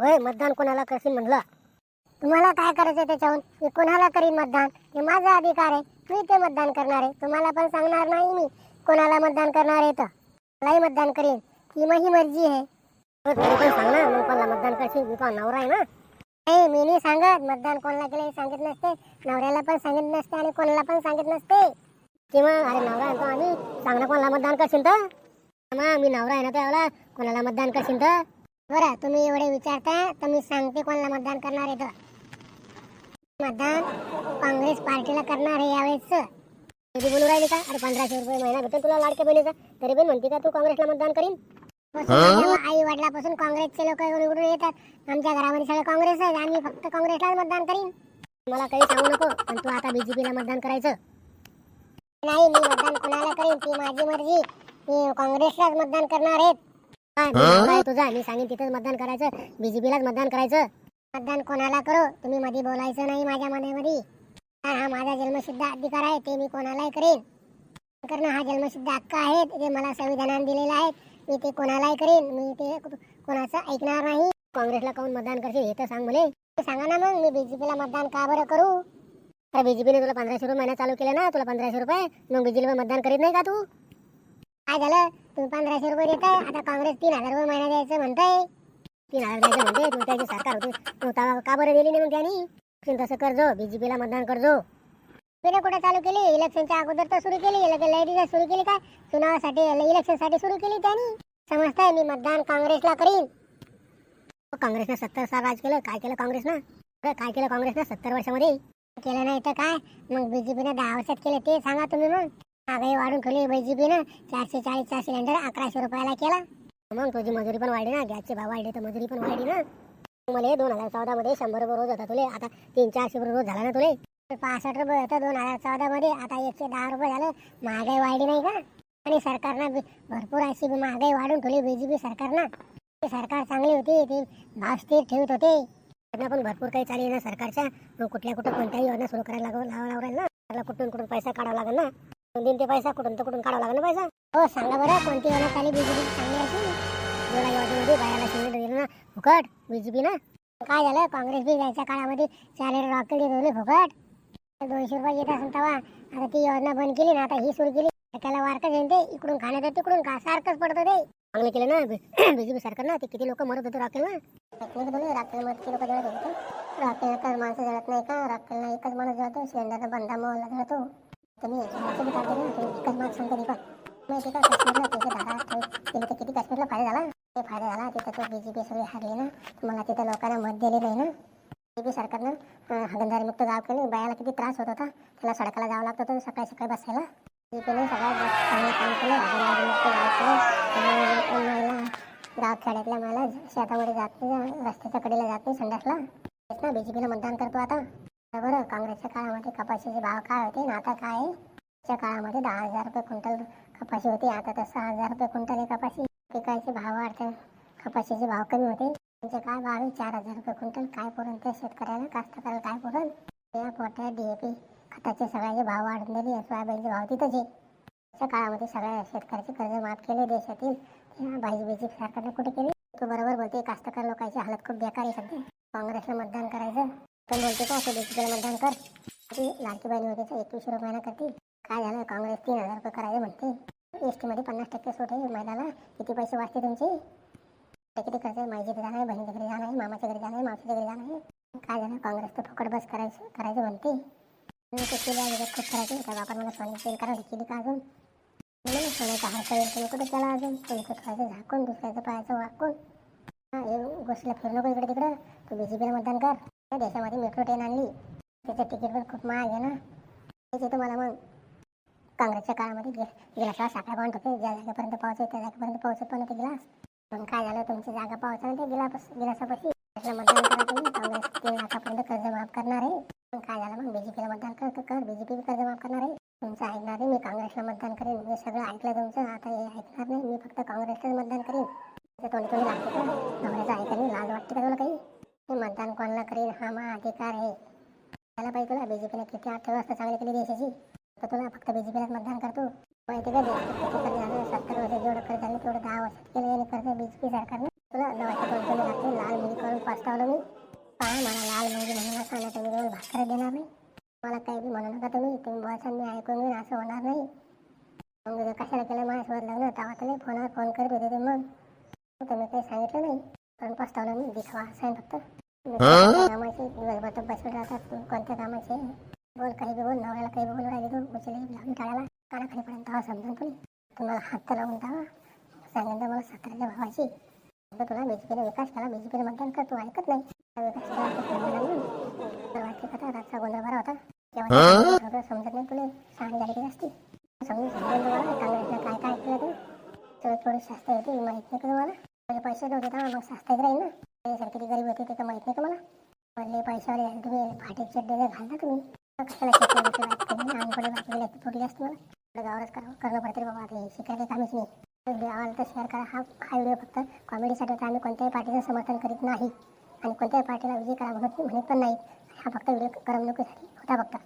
होय मतदान कोणाला करशील म्हणलं? तुम्हाला काय करायचं त्याच्याहून? मी कोणाला करीन मतदान? हे माझा अधिकार आहे. मी ते मतदान करणार आहे. तुम्हाला पण सांगणार नाही मी कोणाला मतदान करणार आहे तर. मलाही मतदान करीन. ही माझी मर्जी आहे. तरी पण सांग ना मग कोणाला मतदान करशील? मी पण नवरा आहे ना? नाही मी नाही सांगत. मतदान कोणाला केलं हे सांगित नसते. नवऱ्याला पण सांगित नसते आणि कोणाला पण सांगित नसते. किंवा अरे नवरा आहे तो आम्ही. सांग ना कोणाला मतदान करशील तर? मग मी नवरा आहे ना त्यावेळेला कोणाला मतदान करशील तर? बरं तुम्ही एवढे विचारता तर मी सांगते कोणाला मतदान करणार आहे तर. मतदान काँग्रेस पार्टीला करणार आहे यावेळेस. कधी बोलू राहिली का? अरे पंधराशे रुपये महिना भेटेल तुला लाडक्या बहिणीचा. तरी पण म्हणते का तू काँग्रेसला मतदान करीन? आई वडिलापासून काँग्रेसचे लोक निवडून येतात. आमच्या घरामध्ये सगळे काँग्रेस आहे आम्ही फक्त काँग्रेसलाच मतदान करीन. मला काही सांगू नको पण तू आता बीजेपीला मतदान करायचं. नाही मी मतदान कोणाला करीन? ती माझी मर्जी. मी काँग्रेसलाच मतदान करणार आहे. काय मी नवरा आहे तुझा? मी सांगेन तिथेच मतदान करायचं. बीजेपीलाच मतदान करायचं. मतदान कोणाला करू? तुम्ही मध्ये बोलायचं नाही माझ्या मनामध्ये. हा माझा जन्मसिद्ध अधिकार आहे ते मी कोणालाही करेन. करणं हा जन्मसिद्ध हक्क आहे ते मला संविधानाने दिलेला आहे. मी ते कोणालाही करेन. मी ते कोणाचं ऐकणार नाही. काँग्रेसला काऊन मतदान करशील हे तर सांग मला. सांगा ना मग मी बीजेपीला मतदान का बरं करू? अरे बीजेपीने तुला पंधराशे रुपये महिना चालू केले ना तुला पंधराशे रुपये. मग बीजेपीला मतदान करीत नाही का तू? काय झालं? तुम्ही पंधराशे रुपये देताय आता काँग्रेस तीन हजार रुपये महिना द्यायचं म्हणताय. तीन हजार द्यायचं म्हणते तू त्याची सरकार होती. तू तेव्हा का बरं दिली नाही मग त्यांनी? तुम्ही तसं करजो बीजेपीला मतदान करजो तिने कुठे चालू केली? इलेक्शनच्या अगोदर तर सुरू केली लाईटीला सुरू केली काय? चुनावासाठी इलेक्शनसाठी सुरू केली त्यांनी. समजतंय मी मतदान काँग्रेसला करीन. काँग्रेसनं सत्तर साल राज केलं काय केलं काँग्रेसनं? काय केलं काँग्रेसनं सत्तर वर्षामध्ये? केलं नाही तर काय? मग बीजेपीनं दहा वर्षात केलं ते सांगा तुम्ही मग. महागाई वाढून ठेवली बीजेपीनं चारशे चाळीसचा सिलेंडर अकराशे रुपयाला केला. मग तुझी मजुरी पण वाढली ना. गॅसचे भाव वाढले तर मजुरी पण वाढली ना. मला दोन हजार चौदा मध्ये शंभर रुपये रोज होता तुले. आता तीन चारशे रुपये रोज झाला ना तुले. पासष्ट रुपये होतं दोन हजार चौदा मध्ये. आता एकशे दहा रुपये झालं. महागाई वाढली नाही का? आणि सरकारनं भरपूर अशी महागाई वाढून ठेवली बीजेपी सरकारनं. सरकार चांगली होती. ते भाव स्थिर ठेवत होते. त्यांना पण भरपूर काही चालू आहे ना सरकारच्या. मग कुठल्या कुठं कोणत्याही योजना सुरू करायला लागू लावा लागेल ना. कुठून कुठून पैसा काढावा लागेल ना. दोन दिन ते पैसा कुठून तर कुठून काढावा लागेल पैसा. हो सांगा बरं कोणती योजना चालली बीजेपी चांगली असेल जोडा योजनेमध्ये बायाला सिलेंडर दिलं ना फुकट बीजेपी ना. काय झालं? काँग्रेस बी जायच्या काळामध्ये चालेल रॉकेल दिले फुकट. दोनशे रुपये येत असेल तेव्हा आता ती योजना बंद केली ना आता ही सुरू केली. त्याला वारका घेऊन ते इकडून खाण्याचं तिकडून का सारखंच पडतं ते चांगलं केलं ना बीजेपी सरकार ना ते किती लोक मरत होते रॉकेल ना रॉकेल मत किती लोक जळत होते रॉकेल एकच माणसं जळत नाही का? रॉकेलला एकच माणूस जळतो सिलेंडरचा बंदा मोहला जळतो. तुम्ही याच्यावरती बी काढले ना तुम्ही एकच माणूस पण. मग माहिती काश्मीरला तिथे दादा केले तर किती काश्मीरला फायदा झाला? ते फायदा झाला. तिथं तो पी सगळी हारली ना. मला तिथं लोकांना मत दिले नाही ना. बी पी सरकारनं हगंदारी मुक्त गाव केले बायाला किती त्रास होत होता. त्याला सडकाला जावं लागतं होतं सकाळी सकाळी बसायला. बी जे सगळ्यात चांगलं काम केलं. हगंदारी मुक्त गाव खेड्यातल्या मला शेतामध्ये जात नाही रस्त्याच्या कडेला जात नाही संडासला. तेच ना बीजेपीला मतदान करतो आता. बरं. काँग्रेसच्या काळामध्ये कपाशीचे भाव काय होते? ना आता काय आहे? त्या काळामध्ये दहा हजार रुपये क्विंटल कपाशी होती. आता तर सहा हजार रुपये क्विंटल आहे कपाशी. पिकाचे भाव वाढते. कपाशीचे भाव कमी होते. त्यांचे काय भाव आहे? चार हजार रुपये क्विंटल. काय पुरण ते शेतकऱ्याला? कास्तकाराला काय पुरण? या पोट्या डीएपी खताचे सगळ्याचे भाव वाढून दिले. सोयाबीनचे भाव तिथंच आहे. त्या काळामध्ये सगळ्या शेतकऱ्याचे कर्ज माफ केले देशातील. भाजी सरकारने कुठे केली? तू बरोबर बोलते. कास्तकार लोकांची हालत खूप बेकार आहे सध्या. काँग्रेसला मतदान करायचं. पण बोलते का असं बीजेपीला मतदान कर. ती लाडकी बहीण होते एकवीसशे रुपयाला करते. काय झालं काँग्रेस तीन हजार रुपये करायचे म्हणते. एस टीमध्ये पन्नास टक्के सूट आहे महिलाला किती पैसे वाचते तुमचे? तिकडे किती खर्च आहे? माझी घरी जाणार आहे बहिणीच्या घरी जाणार आहे मामाच्या घरी जाणार आहे मावशीच्या घरी जाणार आहे. काय झालं काँग्रेस तर फुकट बस करायचं करायचं म्हणते. खूप करायचे त्या बापान मला सोन्याची चेन करायला केली का अजून. सोन्याचा हार करेल तुम्ही कुठे केला अजून? कोणतं ठेवायचं झाकून दुसऱ्याचं पायाचं वाकून. हां हे गोष्टीला फिरू नको इकडे तिकडं. तू बी जे पीला मतदान कर. देशामध्ये मेट्रो ट्रेन आणली. त्याचं तिकीट पण खूप महाग आहे ना. त्याचे तुम्हाला मग काँग्रेसच्या काळामध्ये गे गिलासाला साखर बांध होते. ज्या जागेपर्यंत पावसाय त्या जागेपर्यंत पावसत पण होते गिलास. मग काय झालं? तुमची जागा पावसाने ते गिलास गिलासापाशी मतदान करायचं काँग्रेस तीन लाखापर्यंत कर्ज माफ करणार आहे. मग काय झालं? मग बीजेपीला मतदान कर तू कर बीजेपी कर्ज माफ करणार आहे. तुमचं ऐकणार नाही. मी काँग्रेसला मतदान करेन. मी सगळं ऐकलं तुमचं. आता हे ऐकणार नाही. मी फक्त काँग्रेसलाच मतदान करेन. तोंडी तोंडी लागते का? नवऱ्याचं नाही लाज वाटते का तुला काही? मी मतदान कोणाला करेन हा मा अधिकार आहे. त्याला पाहिजे तुला बीजेपीने किती अर्थव्यवस्था चांगली केली देशाची. तर तुला फक्त बीजेपीलाच मतदान करतो. माहिती का झालं? सत्तर वर्ष जेवढं खर्च झालं तेवढं दहा वर्षात केलं आणि खर्च बीजेपी सरकारनं. तुला दवाच्या दोन लागते लाल मुली करून पास्तावलं मी. पहा मला लाल मुलगी म्हणून सांगा तुम्ही दोन भाकर देणार नाही. मला काही बी म्हणू नका तुम्ही. तुम्ही बसा मी ऐकून घेऊन असं होणार नाही. मग कशाला केलं? माझ्यासोबत लग्न तेव्हा तुम्ही फोनवर फोन करत होते ते मग. तुम्ही काही सांगितलं नाही. पण पस्तावलं मी. दिखावा. असं फक्त. कामाचे दिवसभर तर बसून राहतात कोणत्या कामाचे? बोल काही बी बोल नवऱ्याला काही बी बोलू राहिले तू उचले लावून समजून तुम्ही तुम्हाला हात लावून टाका सांगितलं मला सतराच्या भावाची तुला बीजेपीने विकास केला बीजेपीने मतदान कर तू ऐकत नाही. विकास केला कथा रातचा गोंधळ बरा होता तेव्हा समजत नाही तुला. सांग झाली असती समजून तुम्हाला काय काय केलं ते? थोडी शास्त्र होती माहीत नाही तुम्हाला? पैसे नव्हते तेव्हा मग शास्त्र राहील ना? त्याच्यासारखी किती गरीब होते ते तर माहीत नाही का मला पडले पैशावर यायला तुम्ही फाटे चड्डे घालता तुम्ही थोडी मला. गावावरच करणं पडते बाबा. आता हे शिकायला कामच नाही. आवडला तर शेअर करा. हा हा व्हिडिओ फक्त कॉमेडीसाठी होता. आम्ही कोणत्याही पार्टीचं समर्थन करीत नाही. आणि कोणत्याही पार्टीला विजय करा म्हणत म्हणत पण नाही. हा फक्त व्हिडिओ करमणुकीसाठी होता फक्त.